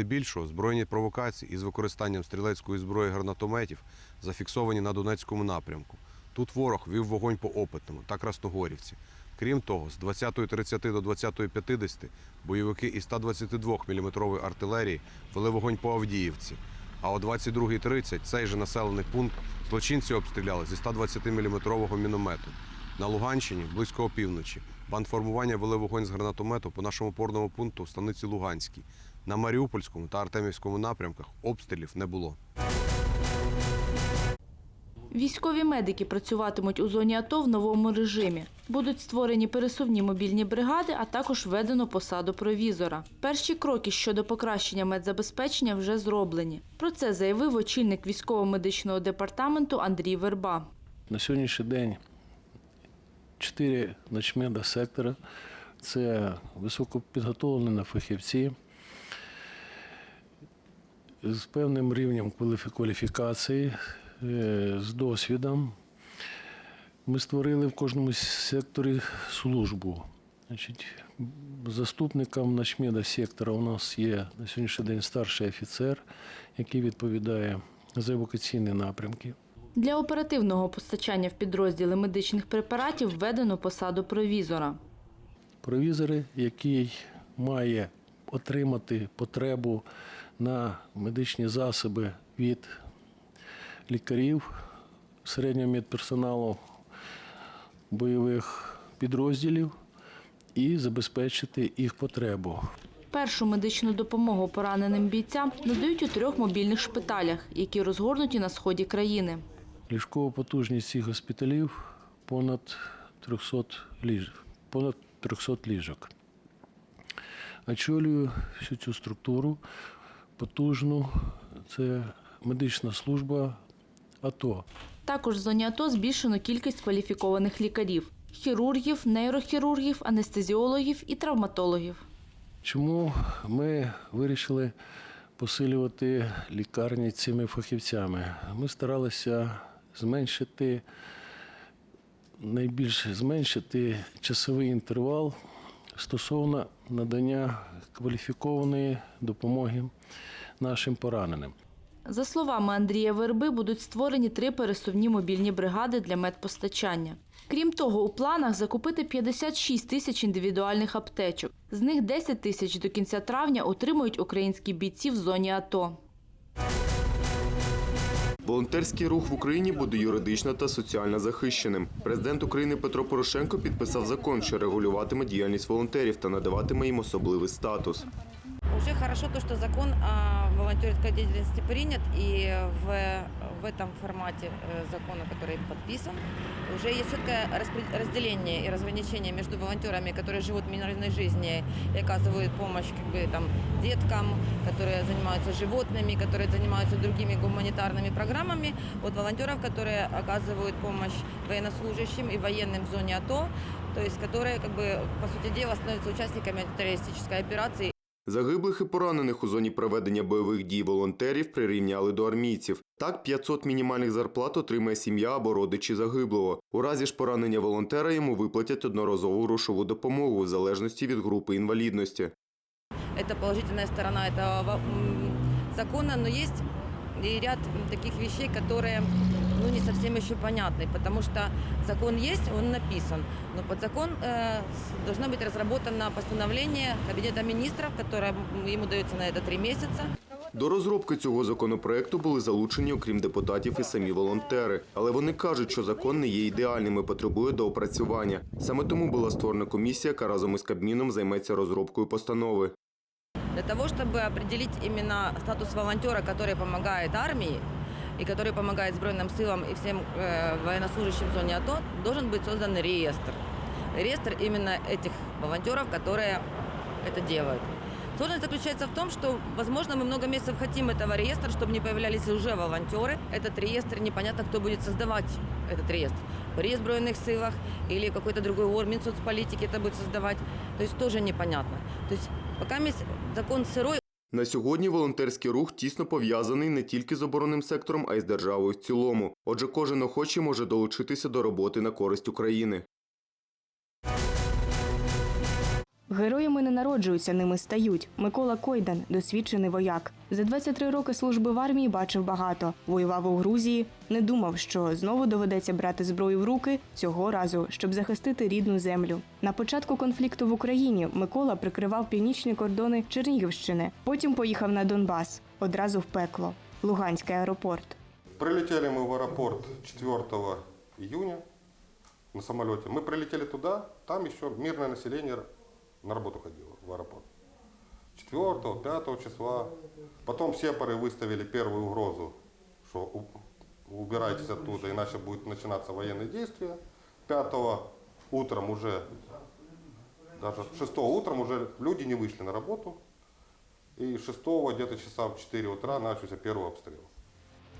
Здебільшого збройні провокації із використанням стрілецької зброї гранатометів зафіксовані на Донецькому напрямку. Тут ворог вів вогонь по Опитному та Красногорівці. Крім того, з 20.30 до 20.50 бойовики із 122 мм артилерії вели вогонь по Авдіївці. А о 22.30 цей же населений пункт злочинці обстріляли зі 120 мм міномету. На Луганщині близько опівночі бандформування вели вогонь з гранатомету по нашому опорному пункту в станиці Луганській. На Маріупольському та Артемівському напрямках обстрілів не було. Військові медики працюватимуть у зоні АТО в новому режимі. Будуть створені пересувні мобільні бригади, а також введено посаду провізора. Перші кроки щодо покращення медзабезпечення вже зроблені. Про це заявив очільник військово-медичного департаменту Андрій Верба. На сьогоднішній день чотири начмеда сектора це високопідготовлені фахівці з певним рівнем кваліфікації, е, з досвідом. Ми створили в кожному секторі службу. Значить, заступником начмеда сектора у нас є на сьогоднішній день старший офіцер, який відповідає за евакуаційні напрямки. Для оперативного постачання в підрозділи медичних препаратів введено посаду провізора. провізори, який має отримати потребу на медичні засоби від лікарів, середнього медперсоналу бойових підрозділів і забезпечити їх потребу. Першу медичну допомогу пораненим бійцям надають у трьох мобільних шпиталях, які розгорнуті на сході країни. Ліжкова потужність цих госпіталів понад 300 ліжок. Понад 300 ліжок. Очолюю всю цю структуру потужну. Це медична служба АТО. Також в зоні АТО збільшено кількість кваліфікованих лікарів – хірургів, нейрохірургів, анестезіологів і травматологів. Чому ми вирішили посилювати лікарні цими фахівцями? Ми старалися зменшити найбільше зменшити часовий інтервал стосовно надання кваліфікованої допомоги нашим пораненим. За словами Андрія Верби, будуть створені три пересувні мобільні бригади для медпостачання. Крім того, у планах закупити 56 тисяч індивідуальних аптечок. З них 10 тисяч до кінця травня отримують українські бійці в зоні АТО. Волонтерський рух в Україні буде юридично та соціально захищеним. Президент України Петро Порошенко підписав закон, що регулюватиме діяльність волонтерів та надаватиме їм особливий статус. Уже хорошо то, что закон о волонтерской деятельности принят, и в, в этом формате э, закона, который подписан, уже есть четкое разделение и разграничение между волонтерами, которые живут мирной жизнью и оказывают помощь как бы, там, деткам, которые занимаются животными, которые занимаются другими гуманитарными программами, от волонтеров, которые оказывают помощь военнослужащим и военным в зоне АТО, то есть которые, как бы, по сути дела, становятся участниками террористической операции Загиблих і поранених у зоні проведення бойових дій волонтерів прирівняли до армійців. Так, 500 мінімальних зарплат отримає сім'я або родичі загиблого. У разі ж поранення волонтера йому виплатять одноразову грошову допомогу в залежності від групи інвалідності. Это положительная сторона этого во- м, закона, но есть и ряд таких вещей, которые ну, не совсем еще понятны, потому что закон есть, он написан, но под закон э, с- должно быть разработано постановление Кабинета министров, которое м, ему дается на это три месяца. До розробки цього законопроекту були залучені, окрім депутатів, і самі волонтери. Але вони кажуть, що закон не є ідеальним і потребує доопрацювання. Саме тому була створена комісія, яка разом із Кабміном займеться розробкою постанови. Для того, чтобы определить именно статус волонтера, который помогает армии и который помогает Сбройным силам и всем э, военнослужащим в зоне АТО, должен быть создан реестр. Реестр именно этих волонтеров, которые это делают. Сложность заключается в том, что, возможно, мы много месяцев хотим этого реестра, чтобы не появлялись уже волонтеры. Этот реестр, непонятно, кто будет создавать этот реестр. При Сбройных силах или какой-то другой орган Минсоцполитики это будет создавать. То есть тоже непонятно. То есть пока месь- закон сырой, На сьогодні волонтерський рух тісно пов'язаний не тільки з оборонним сектором, а й з державою в цілому. Отже, кожен охочий може долучитися до роботи на користь України. Героями не народжуються, ними стають. Микола Койдан, досвідчений вояк. За 23 роки служби в армії бачив багато. Воював у Грузії. Не думав, що знову доведеться брати зброю в руки цього разу, щоб захистити рідну землю. На початку конфлікту в Україні Микола прикривав північні кордони Чернігівщини. Потім поїхав на Донбас. Одразу в пекло. Луганський аеропорт. Прилетели мы в аэропорт 4 июня на самолете. Мы прилетели туда, там еще мирное население на работу ходило в аэропорт. 4 5 числа. Потом сепары выставили первую угрозу, что у- убирайтесь оттуда, иначе будет начинаться военные действия. 5 утром уже, даже 6 утром уже люди не вышли на работу. И 6 где-то часа в 4 утра начался первый обстрел.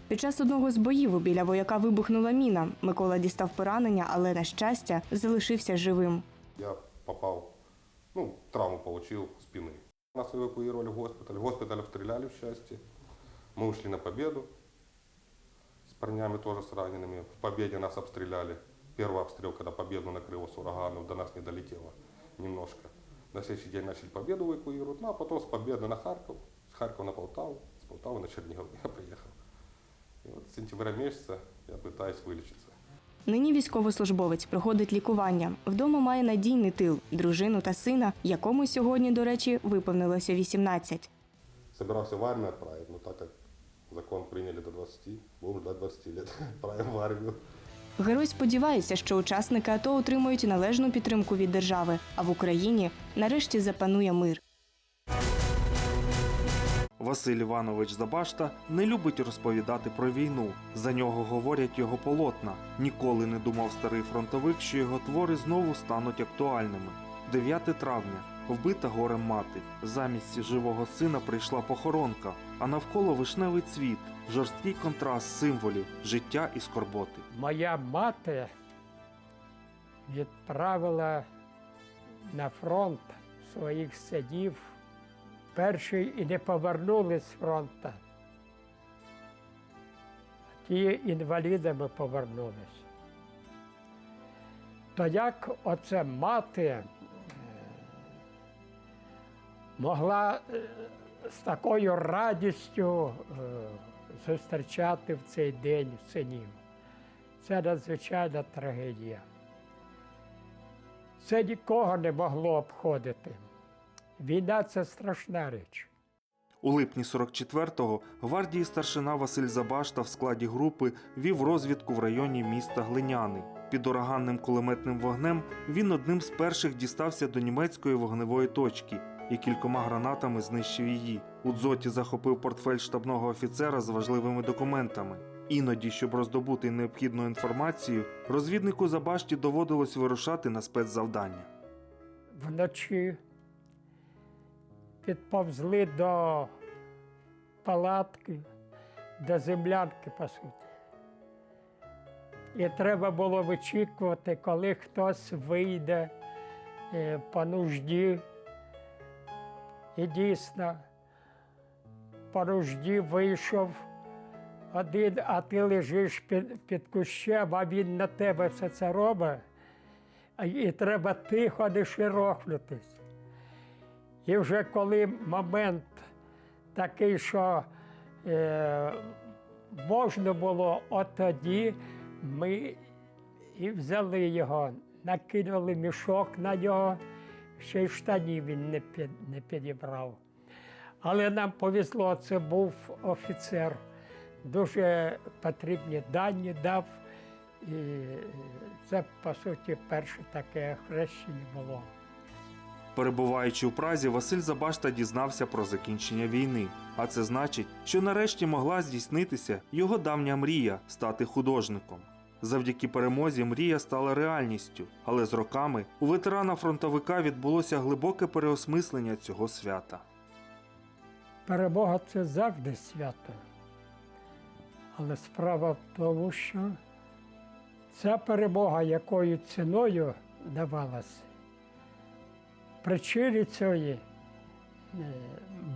Під час одного з боїв біля вояка вибухнула міна. Микола дістав поранення, але на щастя залишився живим. Я попал, ну, травму получил спины. Нас эвакуировали в госпиталь. Госпиталь обстреляли в счастье. Мы ушли на победу. С парнями тоже с ранеными. В победе нас обстреляли. Первый обстрел, когда победу накрыло с ураганом, до нас не долетело немножко. На следующий день начали победу эвакуировать. Ну, а потом с победы на Харьков, с Харькова на Полтаву, с Полтавы на Чернигов я приехал. И вот с сентября месяца я пытаюсь вылечиться. Нині військовослужбовець проходить лікування. Вдома має надійний тил, дружину та сина, якому сьогодні, до речі, виповнилося 18. Собирался в армию отправить, но так как закон приняли до 20, будем до 20 лет отправим в армию. Герой сподівається, що учасники АТО отримують належну підтримку від держави, а в Україні нарешті запанує мир. Василь Іванович Забашта не любить розповідати про війну. За нього говорять його полотна. Ніколи не думав старий фронтовик, що його твори знову стануть актуальними. 9 травня вбита горем мати. Замість живого сина прийшла похоронка, а навколо вишневий цвіт, жорсткий контраст символів життя і скорботи. моя мати відправила на фронт своїх синів. Перші і не повернулись з фронту. Ті інвалідами повернулись. То як оце мати е, могла е, з такою радістю е, зустрічати в цей день синів? Це надзвичайна трагедія. Це нікого не могло обходити. Війна це страшна річ. У липні 44-го гвардії старшина Василь Забашта в складі групи вів розвідку в районі міста Глиняни. Під ураганним кулеметним вогнем він одним з перших дістався до німецької вогневої точки і кількома гранатами знищив її. У дзоті захопив портфель штабного офіцера з важливими документами. Іноді, щоб роздобути необхідну інформацію, розвіднику Забашті доводилось вирушати на спецзавдання. Вночі підповзли до палатки, до землянки, по суті. І треба було вичікувати, коли хтось вийде е, по нужді. І дійсно, по нужді вийшов один, а ти лежиш під, під кущем, а він на тебе все це робить. І треба тихо не широхнутись. І вже коли момент такий, що е, можна було, от тоді ми і взяли його, накинули мішок на нього, ще й штанів він не, під, не підібрав. Але нам повезло, це був офіцер, дуже потрібні дані дав. І це, по суті, перше таке хрещення було. Перебуваючи у Празі, Василь Забашта дізнався про закінчення війни. А це значить, що нарешті могла здійснитися його давня мрія стати художником. Завдяки перемозі мрія стала реальністю, але з роками у ветерана фронтовика відбулося глибоке переосмислення цього свята. Перемога це завжди свято. Але справа в тому, що ця перемога, якою ціною давалася, Причини цієї е,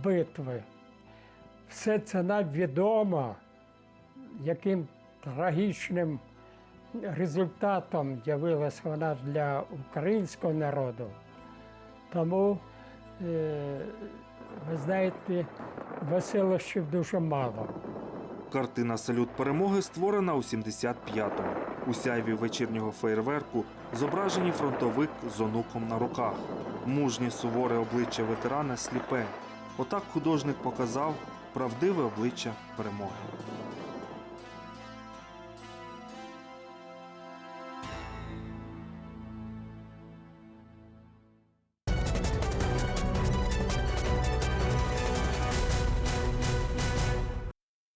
битви. Все це нам відомо, яким трагічним результатом явилась вона для українського народу. Тому, е, ви знаєте, веселощів дуже мало. Картина Салют перемоги створена у 75-му. У сяйві вечірнього фейерверку зображені фронтовик з онуком на руках. Мужнє суворе обличчя ветерана сліпе. Отак художник показав правдиве обличчя перемоги.